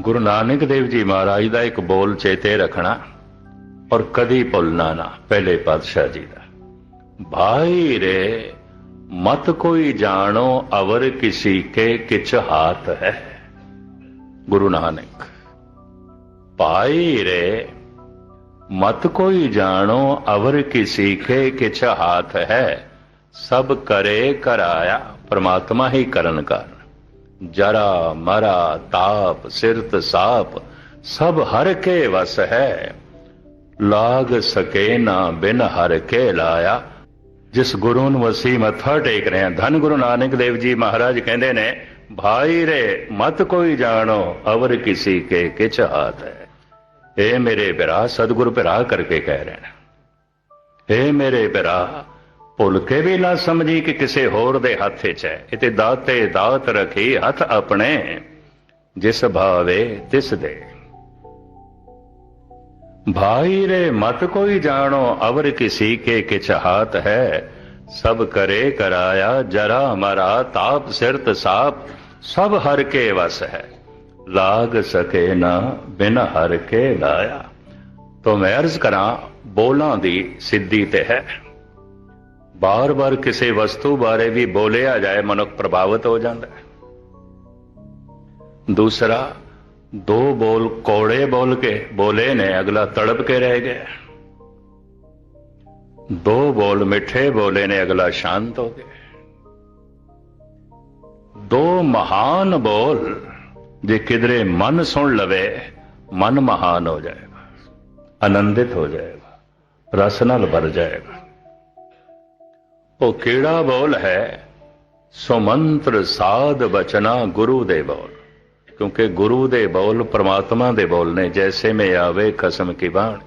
ਗੁਰੂ ਨਾਨਕ ਦੇਵ ਜੀ ਮਹਾਰਾਜ ਦਾ ਇੱਕ ਬੋਲ ਚੇਤੇ ਰੱਖਣਾ ਔਰ ਕਦੀ ਭੁੱਲਣਾ ਨਾ, ਪਹਿਲੇ ਪਾਤਸ਼ਾਹ ਜੀ ਦਾ। ਭਾਈ ਰੇ, ਮਤ ਕੋਈ ਜਾਣੋ ਅਵਰ ਕਿਸੀ ਕੇ ਕਿਛ ਹਾਥ ਹੈ। ਗੁਰੂ ਨਾਨਕ, ਭਾਈ ਰੇ, ਮਤ ਕੋਈ ਜਾਣੋ ਅਵਰ ਕਿਸੀ ਕੇ ਕਿਛ ਹਾਥ ਹੈ। ਸਭ ਕਰੇ ਕਰਾਇਆ ਪ੍ਰਮਾਤਮਾ ਹੀ ਕਰਨ ਕਰ ਜਰਾ ਮਰਾ ਤਾਪ, ਸਿਰਤ ਸਾਪ, ਸਭ ਹਰ ਕੇ ਵਸ ਹੈ। ਲਾਗ ਸਕੇ ਨਾ ਬਿਨ ਹਰ ਕੇ ਲਾਇਆ। ਜਿਸ ਗੁਰੂ ਨੂੰ ਅਸੀਂ ਮੱਥਾ ਟੇਕ ਰਹੇ ਹਾਂ, ਧੰਨ ਗੁਰੂ ਨਾਨਕ ਦੇਵ ਜੀ ਮਹਾਰਾਜ ਕਹਿੰਦੇ ਨੇ, ਭਾਈ ਰੇ, ਮਤ ਕੋਈ ਜਾਣੋ, ਅਵਰ ਕਿਸੇ ਕੇ ਕਿਛ ਹਾਥ ਹੈ। ਏ ਮੇਰੇ ਭਰਾ ਸਤਿਗੁਰ ਭਰਾ ਕਰਕੇ ਕਹਿ ਰਹੇ ਨੇ। ਏ ਮੇਰੇ ਭਰਾ ਭੁੱਲ ਕੇ ਵੀ ਨਾ ਸਮਝੀ ਕਿ ਕਿਸੇ ਹੋਰ ਦੇ ਹੱਥ 'ਚ ਹੈ। ਇਹ ਤੇ ਦਾਤੇ ਦਾਤ ਰਖੀ ਹੱਥ ਆਪਣੇ। ਜਿਸ ਭਾਵੇ ਤਿਸ ਦੇ। ਭਾਈ ਰੇ, ਮਤ ਕੋਈ ਜਾਣੋ, ਅਵਰ ਕਿਸੀ ਕੇ ਕਿਛ ਹੈ। ਸਭ ਕਰੇ ਕਰਾਇਆ, ਜਰਾ ਮਰਾ, ਤਾਪ ਸਿਰਤ ਸਾਪ, ਸਭ ਹਰ ਕੇ ਵਸ ਹੈ। ਲਾਗ ਸਕੇ ਨਾ, ਬਿਨ ਹਰ ਕੇ ਲਾਇਆ। ਤੋ ਮੈਂ ਅਰਜ਼ ਕਰਾਂ, ਬੋਲਾਂ ਦੀ ਸਿੱਧੀ ਤੇ ਹੈ। ਬਾਰ-ਬਾਰ ਕਿਸੇ ਵਸਤੂ ਬਾਰੇ ਵੀ ਬੋਲਿਆ ਜਾਏ, ਮਨੁੱਖ ਪ੍ਰਭਾਵਿਤ ਹੋ ਜਾਂਦਾ ਹੈ। ਦੂਸਰਾ, ਦੋ ਬੋਲ ਕੋੜੇ ਬੋਲ ਕੇ ਬੋਲੇ ਨੇ, ਅਗਲਾ ਤੜਪ ਕੇ ਰਹਿ ਗਿਆ ਦੋ ਬੋਲ ਮਿੱਠੇ ਬੋਲੇ ਨੇ, ਅਗਲਾ ਸ਼ਾਂਤ ਹੋ ਗਿਆ ਦੋ ਮਹਾਨ ਬੋਲ ਜੇ ਕਿਧਰੇ ਮਨ ਸੁਣ ਲਵੇ, ਮਨ ਮਹਾਨ ਹੋ ਜਾਏਗਾ, ਆਨੰਦਿਤ ਹੋ ਜਾਏਗਾ, ਰਸ ਨਾਲ ਭਰ ਜਾਏਗਾ। ਉਹ ਕਿਹੜਾ ਬੋਲ ਹੈ? ਸੁਮੰਤਰ ਸਾਧ ਬਚਨਾ ਗੁਰੂ ਦੇ ਬੋਲ। ਕਿਉਂਕਿ ਗੁਰੂ ਦੇ ਬੋਲ ਪ੍ਰਮਾਤਮਾ ਦੇ ਬੋਲ ਨੇ, ਜੈਸੇ ਮੈਂ ਆਵੇ ਕਸਮ ਕੀ ਬਾਣ।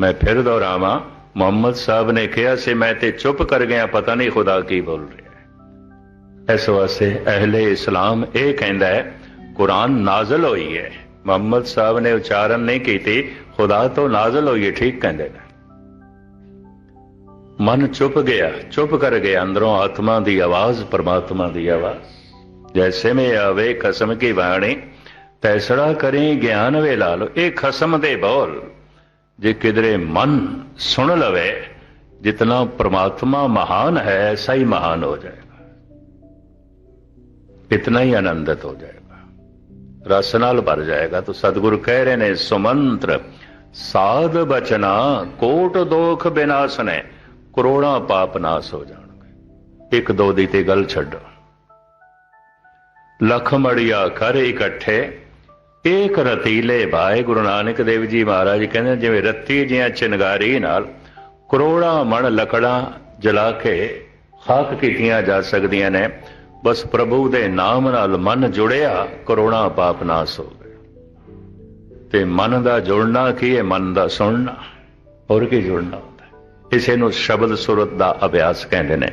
ਮੈਂ ਫਿਰ ਦੁਹਰਾਵਾਂ, ਮੁਹੰਮਦ ਸਾਹਿਬ ਨੇ ਕਿਹਾ ਸੀ, ਮੈਂ ਤੇ ਚੁੱਪ ਕਰ ਗਿਆ, ਪਤਾ ਨਹੀਂ ਖੁਦਾ ਕੀ ਬੋਲ ਰਿਹਾ ਹੈ। ਇਸ ਵਾਸਤੇ ਅਹਲੇ ਇਸਲਾਮ ਇਹ ਕਹਿੰਦਾ ਹੈ, ਕੁਰਾਨ ਨਾਜ਼ਲ ਹੋਈ ਹੈ। ਮੁਹੰਮਦ ਸਾਹਿਬ ਨੇ ਉਚਾਰਨ ਨਹੀਂ ਕੀਤੀ, ਖੁਦਾ ਤੋਂ ਨਾਜ਼ਲ ਹੋਈ ਹੈ, ਠੀਕ ਕਹਿੰਦੇ ਨੇ। ਮਨ ਚੁੱਪ ਗਿਆ, ਚੁੱਪ ਕਰ ਗਿਆ ਅੰਦਰੋਂ ਆਤਮਾ ਦੀ ਆਵਾਜ਼, ਪਰਮਾਤਮਾ ਦੀ ਆਵਾਜ਼। ਜੈਸੇ ਮੈਂ ਆਵੇ ਕਸਮ ਕੀ ਬਾਣੀ, ਤੈਸੜਾ ਕਰੇ ਗਿਆਨ ਵੇ ਲਾਲ, ਇਹ ਖਸਮ ਦੇ ਬੋਲ। ਜੇ ਕਿਧਰੇ ਮਨ ਸੁਣ ਲਵੇ, ਜਿਤਨਾ ਪ੍ਰਮਾਤਮਾ ਮਹਾਨ ਹੈ ਐਸਾ ਹੀ ਮਹਾਨ ਹੋ ਜਾਏਗਾ। ਇਤਨਾ ਹੀ ਆਨੰਦਿਤ ਹੋ ਜਾਏਗਾ। ਰਸ ਨਾਲ ਭਰ ਜਾਏਗਾ ਤਾਂ ਸਤਿਗੁਰੂ ਕਹਿ ਰਹੇ ਨੇ, ਸੁਮੰਤਰ, ਸਾਧ ਬਚਨਾ, ਕੋਟ ਦੋਖ ਬਿਨਾਸ਼ ਨੇ ਕਰੋੜਾਂ ਪਾਪ ਨਾਸ ਹੋ ਜਾਣਗੇ। ਇੱਕ ਦੋ ਦੀ ਤੇ ਗੱਲ ਛੱਡੋ। ਲਖ ਮੜੀਆ ਕਰ ਇਕੱਠੇ, ਏਕ ਰਤੀਲੇ ਭਾਏ ਗੁਰੂ ਨਾਨਕ ਦੇਵ ਜੀ ਮਹਾਰਾਜ ਕਹਿੰਦੇ ਜਿਵੇਂ ਰੱਤੀ ਜੀਆਂ ਚਿੰਗਾਰੀ ਨਾਲ ਕਰੋੜਾਂ ਮਣ ਲਕੜਾਂ ਜਲਾ ਕੇ ਖਾਕ ਕੀਤੀਆਂ ਜਾ ਸਕਦੀਆਂ ਨੇ, ਬਸ ਪ੍ਰਭੂ ਦੇ ਨਾਮ ਨਾਲ ਮਨ ਜੁੜਿਆ, ਕਰੋੜਾਂ ਪਾਪ ਨਾਸ ਹੋ ਗਏ। ਤੇ ਮਨ ਦਾ ਜੁੜਨਾ ਕੀ ਹੈ? ਮਨ ਦਾ ਸੁਣਨਾ। ਹੋਰ ਕੀ ਜੁੜਨਾ? ਇਸੇ ਨੂੰ ਸ਼ਬਦ ਸੁਰਤ ਦਾ ਅਭਿਆਸ ਕਹਿੰਦੇ ਨੇ।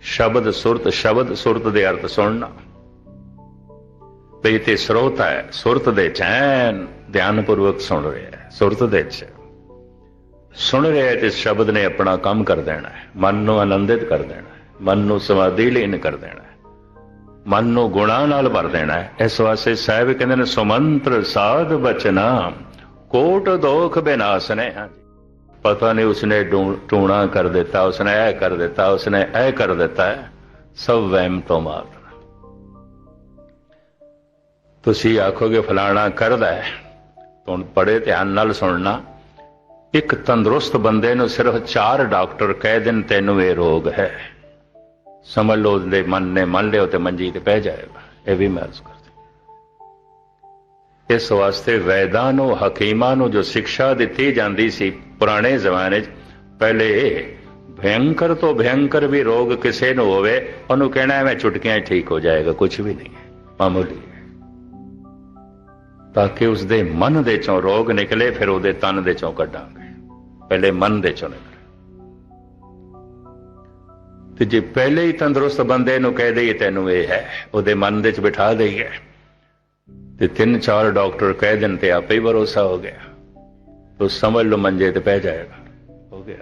ਸ਼ਬਦ ਸੁਰਤ ਸ਼ਬਦ ਸੁਰਤ ਦੇ ਅਰਥ ਸੁਣਨਾ। ਬਈ ਤੇ ਸਰੋਤ ਹੈ, ਸੁਰਤ ਦੇ ਚੈਨ ਧਿਆਨ ਸੁਣ ਰਿਹਾ ਹੈ, ਸੁਰਤ ਦੇ ਚ। ਸੁਣ ਰਿਹਾ ਹੈ ਤੇ ਸ਼ਬਦ ਨੇ ਆਪਣਾ ਕੰਮ ਕਰ ਦੇਣਾ ਹੈ, ਮਨ ਨੂੰ ਆਨੰਦਿਤ ਕਰ ਦੇਣਾ ਹੈ, ਮਨ ਨੂੰ ਸਮਾਧੀ ਲੀਨ ਕਰ ਦੇਣਾ ਹੈ। ਮਨ ਨੂੰ ਗੁਣਾ ਨਾਲ ਭਰ ਦੇਣਾ ਹੈ, ਇਸ ਵਾਸਤੇ ਸਾਹਿਬ ਕਹਿੰਦੇ ਨੇ, ਸੁਮੰਤਰ ਸਾਧ ਬਚਨਾ, ਕੋਟ ਦੋਖ ਬਿਨਾਸ਼ ਨੇ। ਪਤਾ ਨਹੀਂ ਉਸਨੇ ਟੂਣਾ ਕਰ ਦਿੱਤਾ, ਉਸਨੇ ਇਹ ਕਰ ਦਿੱਤਾ, ਉਸਨੇ ਇਹ ਕਰ ਦਿੱਤਾ ਹੈ ਸਭ ਵਹਿਮ ਤੋਂ ਮਾਤਰ ਤੁਸੀਂ ਆਖੋਗੇ ਫਲਾਣਾ ਕਰਦਾ ਹੈ ਹੁਣ ਬੜੇ ਧਿਆਨ ਨਾਲ ਸੁਣਨਾ, ਇੱਕ ਤੰਦਰੁਸਤ ਬੰਦੇ ਨੂੰ ਸਿਰਫ ਚਾਰ ਡਾਕਟਰ ਕਹਿ ਦੇਣ ਤੈਨੂੰ ਇਹ ਰੋਗ ਹੈ। ਸਮਝ ਲਓ ਦੇ ਮਨ ਨੇ ਮੰਨ ਲਿਓ ਤੇ ਮੰਜੀ ਤੇ ਪੈ ਜਾਏਗਾ, ਇਹ ਵੀ ਮੈਂ ਅਰਜ਼ ਇਸ ਵਾਸਤੇ ਵੈਦਾਂ ਨੂੰ, ਹਕੀਮਾਂ ਨੂੰ ਜੋ ਸਿੱਖਿਆ ਦਿੱਤੀ ਜਾਂਦੀ ਸੀ ਪੁਰਾਣੇ ਜ਼ਮਾਨੇ 'ਚ ਪਹਿਲੇ ਭਯੰਕਰ ਤੋਂ ਭਯੰਕਰ ਵੀ ਰੋਗ ਕਿਸੇ ਨੂੰ ਹੋਵੇ, ਉਹਨੂੰ ਕਹਿਣਾ ਐਵੇਂ ਚੁਟਕੀਆਂ ਠੀਕ ਹੋ ਜਾਏਗਾ ਕੁਝ ਵੀ ਨਹੀਂ, ਮਾਮੂਲੀ। ਤਾਂ ਕਿ ਉਸ ਦੇ ਮਨ ਦੇ ਚੋਂ ਰੋਗ ਨਿਕਲੇ, ਫਿਰ ਉਹਦੇ ਤਨ ਦੇ ਚੋਂ ਕੱਢਾਂਗੇ। ਪਹਿਲੇ ਮਨ ਦੇ ਚੋਂ ਨਿਕਲੇ। ਤੇ ਜੇ ਪਹਿਲੇ ਹੀ ਤੰਦਰੁਸਤ ਬੰਦੇ ਨੂੰ ਕਹਿ ਦਈਏ, ਤੈਨੂੰ ਇਹ ਹੈ, ਉਹਦੇ ਮਨ ਦੇ ਚ ਬਿਠਾ ਦਈਏ। ਤੇ ਤਿੰਨ ਚਾਰ ਡਾਕਟਰ ਕਹਿ ਦੇਣ ਤੇ ਆਪੇ ਹੀ ਭਰੋਸਾ ਹੋ ਗਿਆ। ਤੋ ਸਮਝ ਲਓ ਮੰਜੇ ਤੇ ਪੈ ਜਾਏਗਾ ਹੋ ਗਿਆ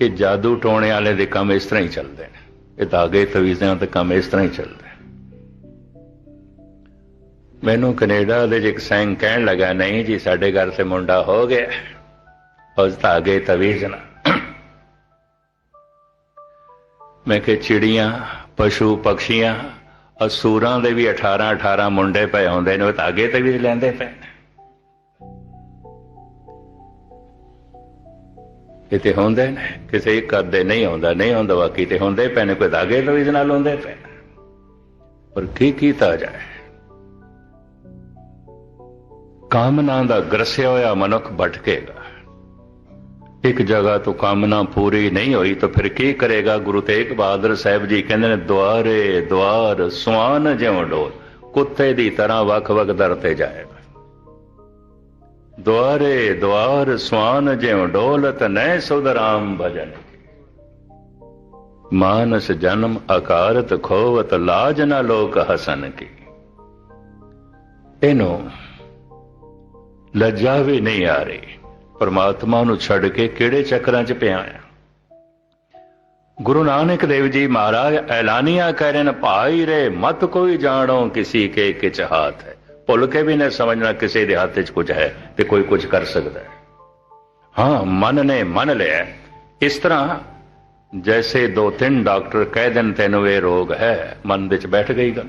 ਇਹ ਜਾਦੂ ਟੋਣੇ ਵਾਲੇ ਦੇ ਕੰਮ ਇਸ ਤਰ੍ਹਾਂ ਹੀ ਚੱਲਦੇ ਨੇ ਇਹ ਧਾਗੇ ਤਵੀਜ਼ਾਂ ਤੇ ਕੰਮ ਇਸ ਤਰ੍ਹਾਂ ਹੀ ਚੱਲਦੇ ਮੈਨੂੰ ਕੈਨੇਡਾ ਦੇ 'ਚ ਇੱਕ ਸੈਂਗ ਕਹਿਣ ਲੱਗਾ ਨਹੀਂ ਜੀ ਸਾਡੇ ਘਰ ਤੇ ਮੁੰਡਾ ਹੋ ਗਿਆ ਉਸ ਤਾਂ ਤਵੀਜ਼ ਨਾ ਮੈਂ ਕਿ ਚਿੜੀਆਂ ਪਸ਼ੂ ਪਕਸ਼ੀਆਂ ਅਸੂਰਾਂ ਦੇ ਵੀ 18 18 ਮੁੰਡੇ ਪਏ ਹੁੰਦੇ ਨੇ, ਉਹ ਤਾਂ ਤੇ ਵੀ ਲੈਂਦੇ ਪਏ ਨੇ। ਕਿਤੇ ਹੁੰਦੇ ਨੇ, ਕਿਸੇ ਇੱਕ ਅੱਧੇ ਨਹੀਂ ਹੁੰਦਾ ਨਹੀਂ ਹੁੰਦਾ ਬਾਕੀ ਤੇ ਹੁੰਦੇ ਪਏ ਨੇ, ਕੋਈ ਧਾਗੇ ਤਵੀਜ਼ ਨਾਲ ਹੁੰਦੇ ਪਏ ਪਰ ਕੀ ਕੀਤਾ ਜਾਏ? ਕਾਮਨਾ ਦਾ ਗਰਸਿਆ ਹੋਇਆ ਮਨੁੱਖ ਭਟਕੇਗਾ। ਇੱਕ ਜਗ੍ਹਾ ਤੋਂ ਕਾਮਨਾ ਪੂਰੀ ਨਹੀਂ ਹੋਈ ਤਾਂ ਫਿਰ ਕੀ ਕਰੇਗਾ? ਗੁਰੂ ਤੇਗ ਬਹਾਦਰ ਸਾਹਿਬ ਜੀ ਕਹਿੰਦੇ ਨੇ, ਦੁਆਰੇ, ਦੁਆਰ ਸੁਆਨ ਜਿਉਂ ਡੋਲ, ਕੁੱਤੇ ਦੀ ਤਰ੍ਹਾਂ ਵੱਖ-ਵੱਖ ਦਰ ਤੇ ਜਾਏਗਾ। ਦੁਆਰੇ, ਦੁਆਰ ਸੁਆਨ ਜਿਉਂ ਡੋਲਤ ਨੈ ਸੁਧਰਾਮ ਭਜਨ। ਮਾਨਸ ਜਨਮ ਅਕਾਰਤ ਖੋਵਤ, ਲਾਜ ਨਾ ਲੋਕ ਹਸਨ ਕੀ। ਇਹਨੂੰ ਲੱਜਾ ਵੀ ਨਹੀਂ ਆ ਰਹੀ। ਪਰਮਾਤਮਾ ਨੂੰ ਛੱਡ ਕੇ ਕਿਹੜੇ ਚੱਕਰਾਂ 'ਚ ਪਿਆ ਆ? ਗੁਰੂ ਨਾਨਕ ਦੇਵ ਜੀ ਮਹਾਰਾਜ, ਐਲਾਨੀਆਂ ਕਹਿ ਰਹੇ ਨੇ, ਭਾਈ ਰੇ, ਮਤ ਕੋਈ ਜਾਣੋ, ਕਿਸੇ ਕੇ ਕਿਚ ਹਾਥ ਹੈ। ਭੁੱਲ ਕੇ ਵੀ ਨਾ ਸਮਝਣਾ ਕਿਸੇ ਦੇ ਹੱਥ 'ਚ ਕੁਝ ਹੈ ਤੇ ਕੋਈ ਕੁਝ ਕਰ ਸਕਦਾ ਹੈ। ਹਾਂ, ਮਨ ਨੇ ਮੰਨ ਲਿਆ। ਇਸ ਤਰ੍ਹਾਂ ਜੈਸੇ ਦੋ ਤਿੰਨ ਡਾਕਟਰ ਕਹਿ ਦੇਣ, ਤੈਨੂੰ ਇਹ ਰੋਗ ਹੈ। ਮਨ ਵਿੱਚ ਬੈਠ ਗਈ ਗੱਲ।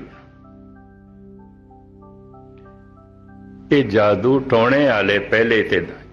ਇਹ ਜਾਦੂ ਟੋਣੇ ਵਾਲੇ ਪਹਿਲੇ ਤੇ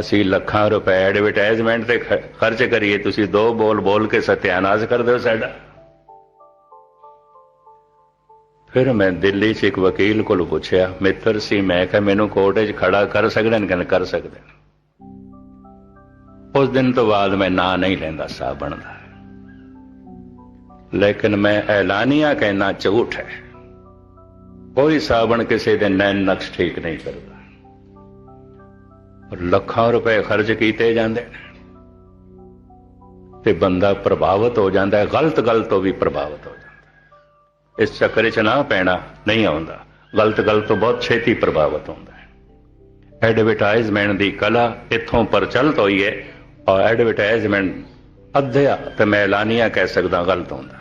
ਅਸੀਂ ਲੱਖਾਂ ਰੁਪਏ ਐਡਵਰਟਾਈਜ਼ਮੈਂਟ ਤੇ ਖ- ਖਰਚ ਕਰੀਏ, ਤੁਸੀਂ ਦੋ ਬੋਲ ਬੋਲ ਕੇ ਸਤਿਆਨਾਸ਼ ਕਰ ਦਿਓ ਸਾਡਾ। ਫਿਰ ਮੈਂ ਦਿੱਲੀ 'ਚ ਇੱਕ ਵਕੀਲ ਕੋਲ ਪੁੱਛਿਆ, ਮਿੱਤਰ ਸੀ, ਮੈਂ ਕਿਹਾ ਮੈਨੂੰ ਕੋਰਟ 'ਚ ਖੜਾ ਕਰ ਸਕਦੇ ਨੇ ਕਹਿੰਦੇ ਕਰ ਸਕਦੇ ਉਸ ਦਿਨ ਤੋਂ ਬਾਅਦ ਮੈਂ ਨਾਂ ਨਹੀਂ ਲੈਂਦਾ ਸਾਬਣ ਦਾ ਲੇਕਿਨ ਮੈਂ ਐਲਾਨੀਆਂ ਕਹਿਣਾ ਝੂਠ ਹੈ। ਕੋਈ ਸਾਬਣ ਕਿਸੇ ਦੇ ਨੈਣ ਨਕਸ਼ ਠੀਕ ਨਹੀਂ ਕਰਦਾ। ਲੱਖਾਂ ਰੁਪਏ ਖਰਚ ਕੀਤੇ ਜਾਂਦੇ ਨੇ। ਤੇ ਬੰਦਾ ਪ੍ਰਭਾਵਿਤ ਹੋ ਜਾਂਦਾ ਹੈ, ਗਲਤ ਗੱਲ ਤੋਂ ਵੀ ਪ੍ਰਭਾਵਿਤ ਹੋ ਜਾਂਦਾ ਇਸ ਚੱਕਰ 'ਚ ਨਾ ਪੈਣਾ ਨਹੀਂ ਆਉਂਦਾ। ਗਲਤ ਗੱਲ ਤੋਂ ਬਹੁਤ ਛੇਤੀ ਪ੍ਰਭਾਵਿਤ ਹੁੰਦਾ ਹੈ। ਐਡਵਰਟਾਈਜ਼ਮੈਂਟ ਦੀ ਕਲਾ ਇੱਥੋਂ ਪ੍ਰਚਲਿਤ ਹੋਈ ਹੈ ਔਰ ਐਡਵਰਟਾਈਜ਼ਮੈਂਟ ਅੱਧਿਆ ਤੇ ਮੈਂ ਐਲਾਨੀਆ ਕਹਿ ਸਕਦਾ ਗਲਤ ਹੁੰਦਾ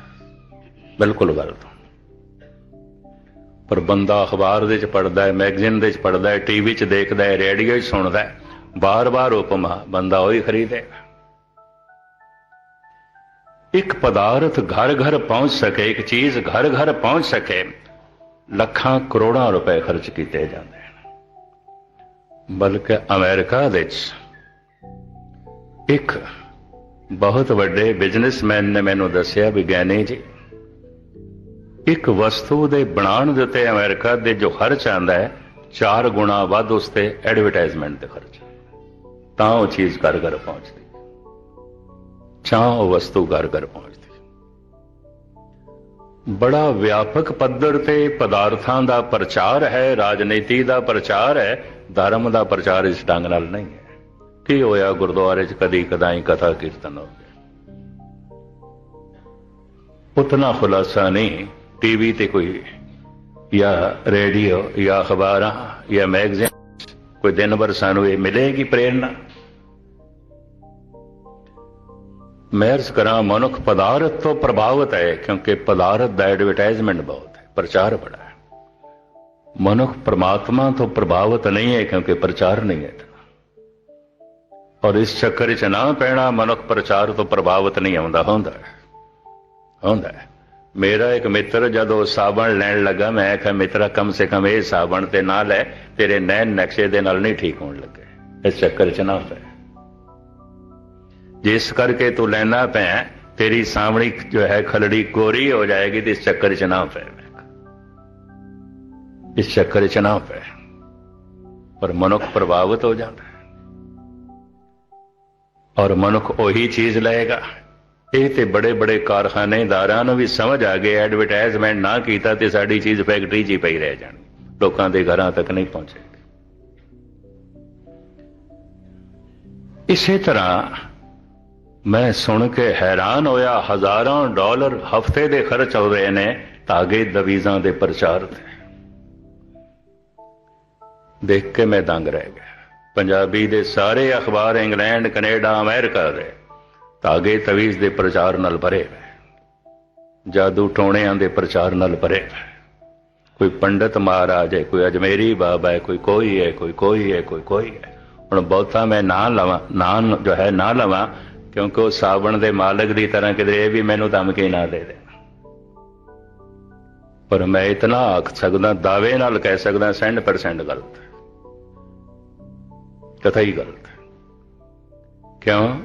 ਬਿਲਕੁਲ ਗਲਤ ਹੁੰਦਾ ਪਰ ਬੰਦਾ ਅਖਬਾਰ ਦੇ ਵਿੱਚ ਪੜਦਾ ਹੈ, ਮੈਗਜ਼ੀਨ ਦੇ ਵਿੱਚ ਪੜਦਾ ਹੈ ਟੀਵੀ ਚ ਦੇਖਦਾ ਹੈ, ਰੇਡੀਓ 'ਚ ਸੁਣਦਾ ਹੈ, ਬਾਰ-ਬਾਰ ਉਪਮਾ, ਬੰਦਾ ਉਹੀ ਖਰੀਦੇਗਾ ਇੱਕ ਪਦਾਰਥ ਘਰ-ਘਰ ਪਹੁੰਚ ਸਕੇ, ਇੱਕ ਚੀਜ਼ ਘਰ-ਘਰ ਪਹੁੰਚ ਸਕੇ, ਲੱਖਾਂ ਕਰੋੜਾਂ ਰੁਪਏ ਖਰਚ ਕੀਤੇ ਜਾਂਦੇ ਹਨ। ਬਲਕਿ ਅਮਰੀਕਾ ਦੇ ਵਿੱਚ ਇੱਕ ਬਹੁਤ ਵੱਡੇ ਬਿਜ਼ਨਸਮੈਨ ਨੇ ਮੈਨੂੰ ਦੱਸਿਆ ਵਿਗਿਆਨੀ ਜੀ ਇੱਕ ਵਸਤੂ ਦੇ ਬਣਾਉਣ ਦੇ ਉੱਤੇ ਅਮਰੀਕਾ ਦੇ ਜੋ ਖਰਚ ਆਂਦਾ ਹੈ, ਚਾਰ ਗੁਣਾ ਵੱਧ ਉਸ ਤੇ ਐਡਵਰਟਾਈਜ਼ਮੈਂਟ ਤੇ ਖਰਚ। ਤਾਂ ਉਹ ਚੀਜ਼ ਘਰ ਘਰ ਪਹੁੰਚਦੀ। ਤਾਂ ਉਹ ਵਸਤੂ ਘਰ ਘਰ ਪਹੁੰਚਦੀ। ਬੜਾ ਵਿਆਪਕ ਪੱਧਰ ਤੇ ਪਦਾਰਥਾਂ ਦਾ ਪ੍ਰਚਾਰ ਹੈ, ਰਾਜਨੀਤੀ ਦਾ ਪ੍ਰਚਾਰ ਹੈ, ਧਰਮ ਦਾ ਪ੍ਰਚਾਰ ਇਸ ਢੰਗ ਨਾਲ ਨਹੀਂ ਹੈ। ਕੀ ਹੋਇਆ ਗੁਰਦੁਆਰੇ 'ਚ ਕਦੀ ਕਦਾਈ ਕਥਾ ਕੀਰਤਨ ਹੋ ਗਿਆ? ਉਤਨਾ ਖੁਲਾਸਾ ਨਹੀਂ। ਟੀਵੀ ਤੇ ਕੋਈ ਜਾਂ ਰੇਡੀਓ ਜਾਂ ਅਖਬਾਰਾਂ ਜਾਂ ਮੈਗਜ਼ੀਨ, ਕੋਈ ਦਿਨ ਭਰ ਸਾਨੂੰ ਇਹ ਮਿਲੇਗੀ ਪ੍ਰੇਰਣਾ। ਮੈਂ ਕਰਾਂ ਮਨੁੱਖ ਪਦਾਰਥ ਤੋਂ ਪ੍ਰਭਾਵਿਤ ਹੈ, ਕਿਉਂਕਿ ਪਦਾਰਥ ਦਾ ਐਡਵਰਟਾਈਜ਼ਮੈਂਟ ਬਹੁਤ ਹੈ, ਪ੍ਰਚਾਰ ਬੜਾ ਹੈ। ਮਨੁੱਖ ਪ੍ਰਮਾਤਮਾ ਤੋਂ ਪ੍ਰਭਾਵਿਤ ਨਹੀਂ ਹੈ, ਕਿਉਂਕਿ ਪ੍ਰਚਾਰ ਨਹੀਂ ਹੈ ਔਰ ਇਸ ਚੱਕਰ 'ਚ ਨਾ ਪੈਣਾ, ਮਨੁੱਖ ਪ੍ਰਚਾਰ ਤੋਂ ਪ੍ਰਭਾਵਿਤ ਨਹੀਂ ਆਉਂਦਾ, ਹੁੰਦਾ ਹੁੰਦਾ ਹੈ। ਮੇਰਾ ਇੱਕ ਮਿੱਤਰ ਜਦੋਂ ਸਾਬਣ ਲੈਣ ਲੱਗਾ, ਮੈਂ ਆਖਿਆ, ਮਿੱਤਰਾ, ਕਮ ਸੇ ਕਮ ਇਹ ਸਾਬਣ ਤੇ ਨਾ ਲੈ, ਤੇਰੇ ਨੈਣ ਨਕਸ਼ੇ ਦੇ ਨਾਲ ਨਹੀਂ ਠੀਕ ਹੋਣ ਲੱਗੇ। ਇਸ ਚੱਕਰ 'ਚ ਨਾ ਪੈ ਜਿਸ ਕਰਕੇ ਤੂੰ ਲੈਣਾ ਪੈ, ਤੇਰੀ ਸਾਹਮਣੀ ਜੋ ਹੈ ਖਲੜੀ ਗੋਰੀ ਹੋ ਜਾਏਗੀ ਤੇ ਇਸ ਚੱਕਰ 'ਚ ਨਾ ਪੈ। ਇਸ ਚੱਕਰ 'ਚ ਨਾ ਪੈ। ਪਰ ਮਨੁੱਖ ਪ੍ਰਭਾਵਿਤ ਹੋ ਜਾਂਦਾ। ਹੈ ਔਰ ਮਨੁੱਖ ਉਹੀ ਚੀਜ਼ ਲਏਗਾ। ਇਹ ਤੇ ਬੜੇ ਬੜੇ ਕਾਰਖਾਨੇਦਾਰਾਂ ਨੂੰ ਵੀ ਸਮਝ ਆ ਗਈ ਐਡਵਰਟਾਈਜ਼ਮੈਂਟ ਨਾ ਕੀਤਾ ਤੇ ਸਾਡੀ ਚੀਜ਼ ਫੈਕਟਰੀ 'ਚ ਹੀ ਪਈ ਰਹਿ ਜਾਣੀ। ਲੋਕਾਂ ਦੇ ਘਰਾਂ ਤੱਕ ਨਹੀਂ ਪਹੁੰਚੇਗੀ ਇਸੇ ਤਰ੍ਹਾਂ ਮੈਂ ਸੁਣ ਕੇ ਹੈਰਾਨ ਹੋਇਆ, ਹਜ਼ਾਰਾਂ ਡਾਲਰ ਹਫ਼ਤੇ ਦੇ ਖਰਚ ਹੋ ਰਹੇ ਨੇ, ਧਾਗੇ ਦਵੀਜ਼ਾਂ ਦੇ ਪ੍ਰਚਾਰ ਤੇ। ਦੇਖ ਕੇ ਮੈਂ ਦੰਗ ਰਹਿ ਗਿਆ। ਪੰਜਾਬੀ ਦੇ ਸਾਰੇ ਅਖਬਾਰ ਇੰਗਲੈਂਡ, ਕੈਨੇਡਾ, ਅਮਰੀਕਾ ਦੇ ਧਾਗੇ ਤਵੀਜ਼ ਦੇ ਪ੍ਰਚਾਰ ਨਾਲ ਭਰੇ ਹੋਏ। ਜਾਦੂ ਟੋਣਿਆਂ ਦੇ ਪ੍ਰਚਾਰ ਨਾਲ ਭਰੇ ਹੋਏ। ਕੋਈ ਪੰਡਤ ਮਹਾਰਾਜ ਹੈ, ਕੋਈ ਅਜਮੇਰੀ ਬਾਬਾ ਹੈ, ਕੋਈ ਕੋਈ ਹੈ, ਕੋਈ ਕੋਈ ਹੈ, ਕੋਈ ਕੋਈ ਹੈ। ਹੁਣ ਬਹੁਤਾ ਮੈਂ ਨਾ ਲਵਾਂ, ਨਾ ਜੋ ਹੈ, ਨਾ ਲਵਾਂ, ਕਿਉਂਕਿ ਉਹ ਸਾਵਣ ਦੇ ਮਾਲਕ ਦੀ ਤਰ੍ਹਾਂ ਕਿਤੇ ਇਹ ਵੀ ਮੈਨੂੰ ਧਮਕੀ ਨਾ ਦੇ ਦੇ ਪਰ ਮੈਂ ਇਤਨਾ ਆਖ ਸਕਦਾ, ਦਾਅਵੇ ਨਾਲ ਕਹਿ ਸਕਦਾ 100% ਗਲਤ। ਕਥਾ ਹੀ ਗਲਤ। ਕਿਉਂ?